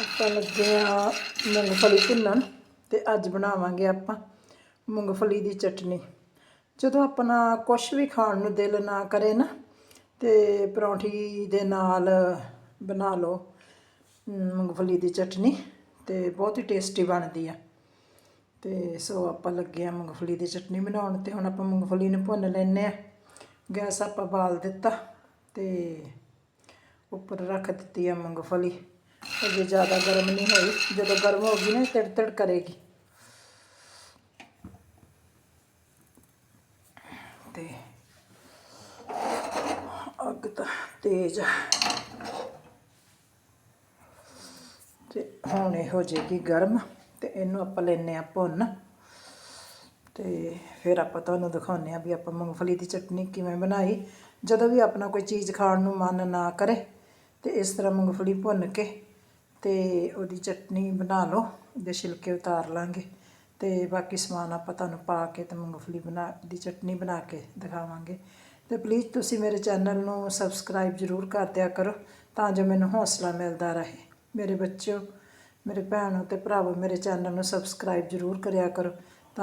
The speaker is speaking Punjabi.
ਆਪਾਂ ਲੱਗੇ ਆ ਮੂੰਗਫਲੀ ਭੁੰਨਣ ਤੇ ਅੱਜ ਬਣਾਵਾਂਗੇ ਆਪਾਂ ਮੂੰਗਫਲੀ ਦੀ ਚਟਨੀ। ਜਦੋਂ ਆਪਣਾ ਕੁਝ ਵੀ ਖਾਣ ਨੂੰ ਦਿਲ ਨਾ ਕਰੇ ਨਾ ਤੇ ਪਰੌਂਠੀ ਦੇ ਨਾਲ ਬਣਾ ਲਓ ਅਮ, ਮੂੰਗਫਲੀ ਦੀ ਚਟਨੀ ਤੇ ਬਹੁਤ ਹੀ ਟੇਸਟੀ ਬਣਦੀ ਆ। ਤੇ ਸੋ ਆਪਾਂ ਲੱਗੇ ਆ ਮੂੰਗਫਲੀ ਦੀ ਚਟਨੀ ਬਣਾਉਣ ਤੇ ਹੁਣ ਆਪਾਂ ਮੂੰਗਫਲੀ ਨੂੰ ਭੁੰਨ ਲੈਨੇ ਆ ਗੈਸ ਆਪਾਂ ਬਾਲ ਦਿੱਤਾ ਤੇ ਉੱਪਰ ਰੱਖ ਦਿੱਤੀ ਆ ਮੂੰਗਫਲੀ। ਅਜੇ ਜ਼ਿਆਦਾ ਗਰਮ ਨਹੀਂ ਹੋਈ। ਜਦੋਂ ਗਰਮ ਹੋ ਗਈ ਨਾ, ਤੜ ਕਰੇਗੀ। ਤੇ ਅੱਗ ਤਾਂ ਤੇਜ਼ ਆ। ਤੇ ਹੁਣ ਇਹ ਹੋ ਜਾਏਗੀ ਗਰਮ, ਤੇ ਇਹਨੂੰ ਆਪਾਂ ਲੈਨੇ ਆ ਭੁੰਨ। ਤੇ ਫਿਰ ਆਪਾਂ ਤੁਹਾਨੂੰ ਦਿਖਾਉਂਦੇ ਆ ਵੀ ਆਪਾਂ ਮੂੰਗਫਲੀ ਦੀ ਚਟਨੀ ਕਿਵੇਂ ਬਣਾਈ। ਜਦੋਂ ਵੀ ਆਪਣਾ ਕੋਈ ਚੀਜ਼ ਖਾਣ ਨੂੰ ਮਨ ਨਾ ਕਰੇ, ਤੇ ਇਸ ਤਰ੍ਹਾਂ ਮੂੰਗਫਲੀ ਭੁੰਨ ਕੇ ਤੇ ਉਹਦੀ ਚਟਨੀ ਬਣਾ ਲਓ ਦੇ ਛਿਲਕੇ ਉਤਾਰ ਲਾਂਗੇ। ਤੇ ਬਾਕੀ ਸਮਾਨ ਆਪਾਂ ਤੁਹਾਨੂੰ ਪਾ ਕੇ ਤੇ ਮੂੰਗਫਲੀ ਬਣਾ, ਦੀ ਚਟਨੀ ਬਣਾ ਕੇ ਦਿਖਾਵਾਂਗੇ। ਤੇ ਪਲੀਜ਼ ਤੁਸੀਂ ਮੇਰੇ ਚੈਨਲ ਨੂੰ ਸਬਸਕ੍ਰਾਈਬ ਜ਼ਰੂਰ ਕਰ ਦਿਆ ਕਰੋ, ਤਾਂ ਜੋ ਮੈਨੂੰ ਹੌਸਲਾ ਮਿਲਦਾ ਰਹੇ। ਮੇਰੇ ਬੱਚਿਓ, ਮੇਰੇ ਭੈਣੋ ਤੇ ਭਰਾਵੋ, ਮੇਰੇ ਚੈਨਲ ਨੂੰ ਸਬਸਕ੍ਰਾਈਬ ਜ਼ਰੂਰ ਕਰਿਆ ਕਰੋ।